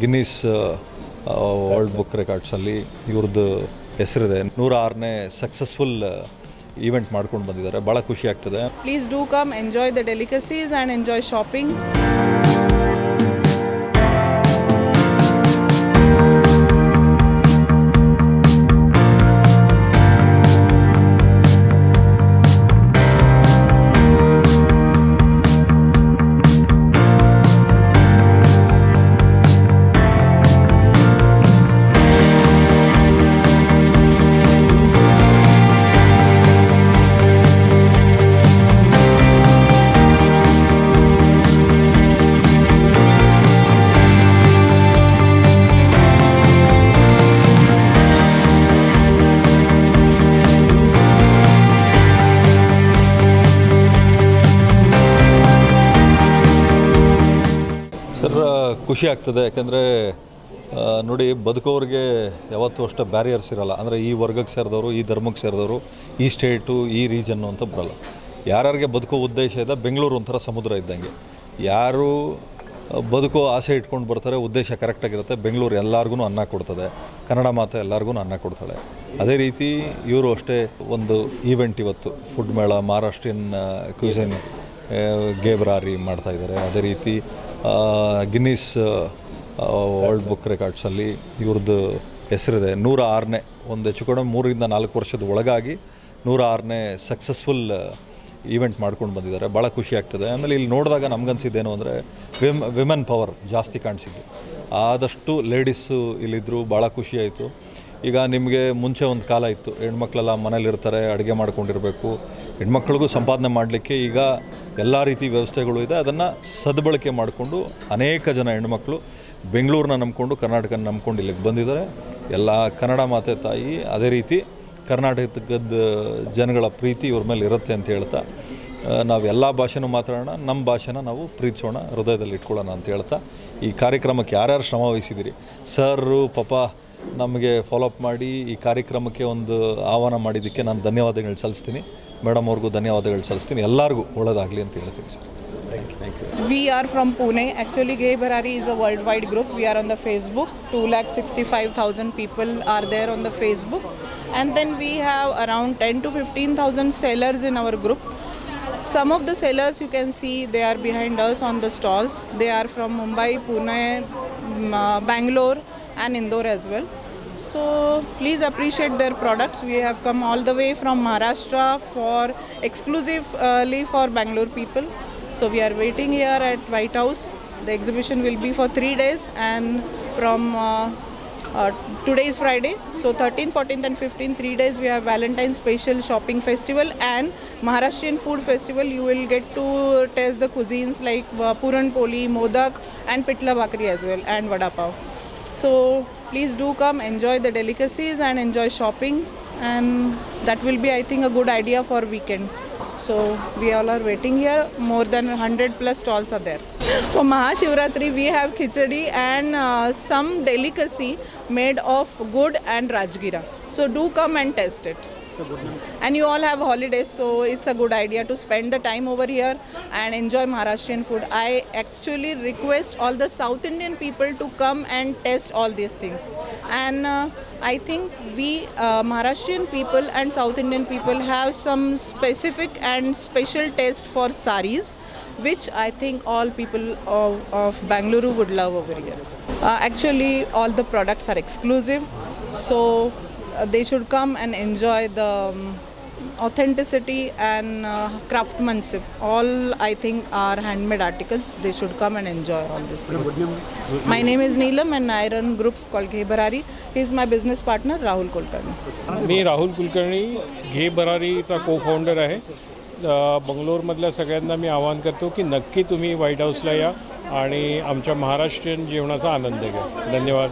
Guinness world book ರೆಕಾರ್ಡ್ಸಲ್ಲಿ ಇವ್ರದ್ದು ಹೆಸರಿದೆ. ನೂರ ಆರನೇ ಸಕ್ಸಸ್ಫುಲ್ ಈವೆಂಟ್ ಮಾಡ್ಕೊಂಡು ಬಂದಿದ್ದಾರೆ. ಭಾಳ ಖುಷಿ ಆಗ್ತದೆ. Please do come enjoy the delicacies and enjoy shopping. ಖುಷಿ ಆಗ್ತದೆ. ಯಾಕಂದರೆ ನೋಡಿ ಬದುಕೋರಿಗೆ ಯಾವತ್ತೂ ಅಷ್ಟು ಬ್ಯಾರಿಯರ್ಸ್ ಇರಲ್ಲ. ಅಂದರೆ ಈ ವರ್ಗಕ್ಕೆ ಸೇರಿದವರು, ಈ ಧರ್ಮಕ್ಕೆ ಸೇರಿದವರು, ಈ ಸ್ಟೇಟು ಈ ರೀಜನ್ನು ಅಂತ ಬರಲ್ಲ. ಯಾರ್ಯಾರಿಗೆ ಬದುಕೋ ಉದ್ದೇಶ ಇದೆ, ಬೆಂಗಳೂರು ಒಂಥರ ಸಮುದ್ರ ಇದ್ದಂಗೆ. ಯಾರು ಬದುಕೋ ಆಸೆ ಇಟ್ಕೊಂಡು ಬರ್ತಾರೆ, ಉದ್ದೇಶ ಕರೆಕ್ಟಾಗಿರುತ್ತೆ ಬೆಂಗಳೂರು ಎಲ್ಲರಿಗೂ ಅನ್ನ ಕೊಡ್ತದೆ. ಕನ್ನಡ ಮಾತು ಎಲ್ಲರಿಗೂ ಅನ್ನ ಕೊಡ್ತಾಳೆ ಅದೇ ರೀತಿ ಇವರು ಅಷ್ಟೇ ಒಂದು ಈವೆಂಟ್ ಇವತ್ತು. ಫುಡ್ ಮೇಳ, ಮಹಾರಾಷ್ಟ್ರೀಯನ್ ಕ್ಯೂಸಿನ್ ಗೇಬ್ರಾರಿ ಮಾಡ್ತಾ ಇದ್ದಾರೆ. ಅದೇ ರೀತಿ ಗಿನ್ನೀಸ್ ವರ್ಲ್ಡ್ ಬುಕ್ ರೆಕಾರ್ಡ್ಸಲ್ಲಿ ಇವ್ರದ್ದು ಹೆಸರಿದೆ. ನೂರ ಆರನೇ, ಒಂದು ಹೆಚ್ಚು ಕಡಿಮೆ ಮೂರರಿಂದ ನಾಲ್ಕು ವರ್ಷದ ಒಳಗಾಗಿ ನೂರ ಆರನೇ ಸಕ್ಸಸ್ಫುಲ್ ಈವೆಂಟ್ ಮಾಡ್ಕೊಂಡು ಬಂದಿದ್ದಾರೆ. ಭಾಳ ಖುಷಿ ಆಗ್ತದೆ. ಆಮೇಲೆ ಇಲ್ಲಿ ನೋಡಿದಾಗ ನಮ್ಗನ್ಸಿದ್ದೇನು ಅಂದರೆ ವಿಮ್ ವಿಮೆನ್ ಪವರ್ ಜಾಸ್ತಿ ಕಾಣಿಸಿದ್ದು. ಆದಷ್ಟು ಲೇಡೀಸು ಇಲ್ಲಿದ್ದರು ಭಾಳ ಖುಷಿ ಆಯಿತು. ಈಗ ನಿಮಗೆ ಮುಂಚೆ ಒಂದು ಕಾಲ ಇತ್ತು. ಹೆಣ್ಮಕ್ಳೆಲ್ಲ ಮನೇಲಿರ್ತಾರೆ, ಅಡುಗೆ ಮಾಡ್ಕೊಂಡಿರಬೇಕು. ಹೆಣ್ಮಕ್ಳಿಗೂ ಸಂಪಾದನೆ ಮಾಡಲಿಕ್ಕೆ ಈಗ ಎಲ್ಲ ರೀತಿ ವ್ಯವಸ್ಥೆಗಳು ಇದೆ. ಅದನ್ನು ಸದ್ಬಳಕೆ ಮಾಡಿಕೊಂಡು ಅನೇಕ ಜನ ಹೆಣ್ಮಕ್ಳು ಬೆಂಗಳೂರನ್ನ ನಂಬ್ಕೊಂಡು, ಕರ್ನಾಟಕನ ನಂಬ್ಕೊಂಡು ಇಲ್ಲಿಗೆ ಬಂದಿದ್ದಾರೆ. ಎಲ್ಲ ಕನ್ನಡ ಮಾತೆ ತಾಯಿ ಅದೇ ರೀತಿ ಕರ್ನಾಟಕದ ಜನಗಳ ಪ್ರೀತಿ ಇವ್ರ ಮೇಲೆ ಇರುತ್ತೆ ಅಂತ ಹೇಳ್ತಾ ನಾವು ಎಲ್ಲ ಭಾಷೆನೂ ಮಾತಾಡೋಣ ನಮ್ಮ ಭಾಷೆನ ನಾವು ಪ್ರೀತಿಸೋಣ, ಹೃದಯದಲ್ಲಿ ಇಟ್ಕೊಳ್ಳೋಣ ಅಂತ ಹೇಳ್ತಾ ಈ ಕಾರ್ಯಕ್ರಮಕ್ಕೆ ಯಾರ್ಯಾರು ಶ್ರಮ ವಹಿಸಿದಿರಿ? ಸರ್ರು ಪಾಪ ನಮಗೆ ಫಾಲೋಅಪ್ ಮಾಡಿ ಈ ಕಾರ್ಯಕ್ರಮಕ್ಕೆ ಒಂದು ಆಹ್ವಾನ ಮಾಡಿದ್ದಕ್ಕೆ ನಾನು ಧನ್ಯವಾದಗಳು ಸಲ್ಲಿಸ್ತೀನಿ. ಮೇಡಮ್ ಅವ್ರಿಗೂ ಧನ್ಯವಾದಗಳು ಸಲ್ಲಿಸ್ತೀನಿ. ಎಲ್ಲರಿಗೂ ಒಳ್ಳೇದಾಗಲಿ ಅಂತ ಹೇಳ್ತೀನಿ sir. We are from Pune actually Ghe Barari is a worldwide group we are on the Facebook two lakh sixty five thousand people are there on the Facebook and then we have around ten to fifteen thousand sellers in our group some of the sellers you can see they are behind us on the stalls they are from Mumbai Pune Bangalore and Indore as well So please appreciate their products. We have come all the way from Maharashtra for exclusively for Bangalore people. So we are waiting here at White House. The exhibition will be for three days, and from uh, uh, today is Friday, so 13th, 14th, and 15th, three days we have Valentine's special shopping festival and Maharashtrian food festival. You will get to taste the cuisines like uh, Puran Poli, Modak, and Pitla Bakri as well, and Vada Pav. So please do come, enjoy the delicacies, and enjoy shopping. And that will be, I think, a good idea for weekend. So we all are waiting here. More than 100 plus stalls are there. For Mahashivratri, we have khichdi and uh, some delicacy made of good and rajgira. So do come and test it. And you all have holidays, so it's a good idea to spend the time over here and enjoy Maharashtrian food. I actually request all the South Indian people to come and test all these things. And uh, I think we, uh, Maharashtrian people and South Indian people, have some specific and special taste for saris, which I think all people of, of Bangalore would love over here. Uh, actually, all the products are exclusive, so they should come and enjoy the um, authenticity and uh, craftsmanship. All I think are handmade articles. They should come and enjoy all these things. My name is Neelam and I run group called Ghebarari. He is my business partner Rahul Kulkarni. मी राहुल कुलकर्णी घे बरारीचा को founder आहे अ, बंगलोरमधल्या सगळ्यांना मी आवाहन करतो की नक्की तुम्ही व्हाईट हाऊसला या आणि आमच्या महाराष्ट्रीयन जेवणाचा आनंद घ्या धन्यवाद